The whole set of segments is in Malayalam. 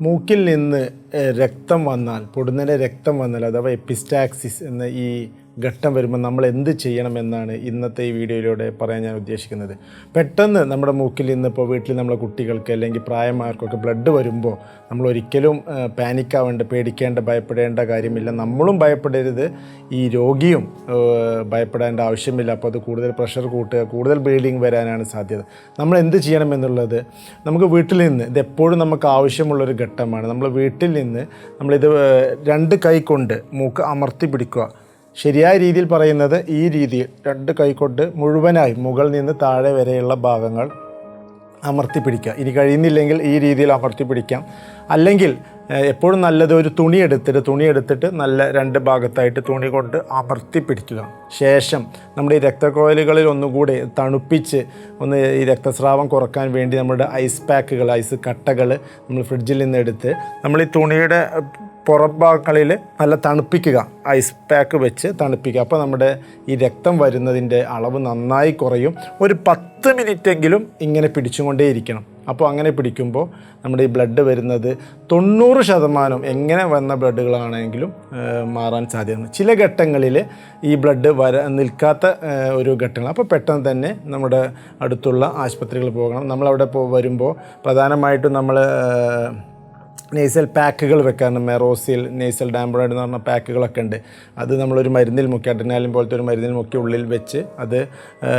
മൂക്കിൽ നിന്ന് രക്തം വന്നാൽ പൊടുന്നനെ രക്തം വന്നാൽ അഥവാ എപ്പിസ്റ്റാക്സിസ് എന്ന ഈ ഘട്ടം വരുമ്പോൾ നമ്മൾ എന്ത് ചെയ്യണമെന്നാണ് ഇന്നത്തെ ഈ വീഡിയോയിലൂടെ പറയാൻ ഞാൻ ഉദ്ദേശിക്കുന്നത്. പെട്ടെന്ന് നമ്മുടെ മൂക്കിൽ നിന്ന് ഇപ്പോൾ വീട്ടിൽ നമ്മളെ കുട്ടികൾക്ക് അല്ലെങ്കിൽ പ്രായമാർക്കൊക്കെ ബ്ലഡ് വരുമ്പോൾ നമ്മൾ ഒരിക്കലും പാനിക്കാവേണ്ട പേടിക്കേണ്ട ഭയപ്പെടേണ്ട കാര്യമില്ല. നമ്മളും ഭയപ്പെടരുത്. ഈ രോഗിയും ഭയപ്പെടേണ്ട ആവശ്യമില്ല. അപ്പോൾ അത് കൂടുതൽ പ്രഷർ കൂട്ടുക കൂടുതൽ ബ്ലീഡിങ് വരാനാണ് സാധ്യത. നമ്മൾ എന്ത് ചെയ്യണം എന്നുള്ളത് നമുക്ക് വീട്ടിൽ നിന്ന് ഇത് എപ്പോഴും നമുക്ക് ആവശ്യമുള്ളൊരു ഘട്ടമാണ്. നമ്മൾ വീട്ടിൽ നിന്ന് നമ്മളിത് രണ്ട് കൈ കൊണ്ട് മൂക്ക് അമർത്തി പിടിക്കുക. ശരിയായ രീതിയിൽ പറയുന്നത് ഈ രീതിയിൽ രണ്ട് കൈക്കൊണ്ട് മുഴുവനായി മുകളിൽ നിന്ന് താഴെ വരെയുള്ള ഭാഗങ്ങൾ അമർത്തി പിടിക്കുക. ഇനി കഴിയുന്നില്ലെങ്കിൽ ഈ രീതിയിൽ അമർത്തി പിടിക്കാം. അല്ലെങ്കിൽ എപ്പോഴും നല്ലത് ഒരു തുണി എടുത്തിട്ട് തുണി എടുത്തിട്ട് നല്ല രണ്ട് ഭാഗത്തായിട്ട് തുണി കൊണ്ട് അമർത്തി പിടിക്കുക. ശേഷം നമ്മുടെ ഈ രക്തക്കോയലുകളിൽ ഒന്നുകൂടി തണുപ്പിച്ച് ഒന്ന് ഈ രക്തസ്രാവം കുറയ്ക്കാൻ വേണ്ടി നമ്മുടെ ഐസ് പാക്കുകൾ ഐസ് കട്ടകൾ നമ്മൾ ഫ്രിഡ്ജിൽ നിന്ന് എടുത്ത് നമ്മൾ ഈ തുണിയുടെ പുറം ഭാഗങ്ങളിൽ നല്ല തണുപ്പിക്കുക ഐസ് പാക്ക് വെച്ച് തണുപ്പിക്കുക. അപ്പോൾ നമ്മുടെ ഈ രക്തം വരുന്നതിന്റെ അളവ് നന്നായി കുറയും. ഒരു പത്ത് മിനിറ്റെങ്കിലും ഇങ്ങനെ പിടിച്ചുകൊണ്ടേയിരിക്കണം. അപ്പോൾ അങ്ങനെ പിടിക്കുമ്പോൾ നമ്മുടെ ഈ ബ്ലഡ് വരുന്നത് തൊണ്ണൂറ് ശതമാനം എങ്ങനെ വന്ന ബ്ലഡുകളാണെങ്കിലും മാറാൻ സാധ്യതയുണ്ട്. ചില ഘട്ടങ്ങളിൽ ഈ ബ്ലഡ് വര നിൽക്കാത്ത ഒരു ഘട്ടങ്ങൾ അപ്പോൾ പെട്ടെന്ന് തന്നെ നമ്മുടെ അടുത്തുള്ള ആശുപത്രികളിൽ പോകണം. നമ്മളവിടെ പോ വരുമ്പോൾ പ്രധാനമായിട്ടും നമ്മൾ നേസൽ പാക്കുകൾ വെക്കാറുണ്ട്. മെറോസിൽ നേസൽ ഡാംബ്രോയിഡ് എന്ന് പറഞ്ഞ പാക്കുകളൊക്കെ ഉണ്ട്. അത് നമ്മളൊരു മരുന്നിൽ മുക്കി അഡ്രിനാലിൻ പോലത്തെ ഒരു മരുന്നിൽ മുക്കി ഉള്ളിൽ വെച്ച് അത്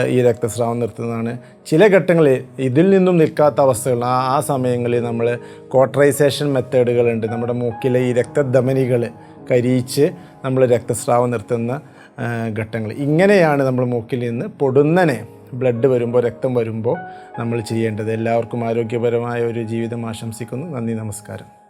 ഈ രക്തസ്രാവം നിർത്തുന്നതാണ്. ചില ഘട്ടങ്ങളിൽ ഇതിൽ നിന്നും നിൽക്കാത്ത അവസ്ഥകൾ ആ ആ സമയങ്ങളിൽ നമ്മൾ കോട്ടറൈസേഷൻ മെത്തേഡുകളുണ്ട് നമ്മുടെ മൂക്കിലെ ഈ രക്തധമനികൾ കരിയിച്ച് നമ്മൾ രക്തസ്രാവം നിർത്തുന്ന ഘട്ടങ്ങൾ. ഇങ്ങനെയാണ് നമ്മൾ മൂക്കിൽ നിന്ന് പൊടുന്നനെ ബ്ലഡ് വരുമ്പോൾ രക്തം വരുമ്പോൾ നമ്മൾ ചെയ്യേണ്ടത്. എല്ലാവർക്കും ആരോഗ്യപരമായ ഒരു ജീവിതം ആശംസിക്കുന്നു. നന്ദി നമസ്കാരം.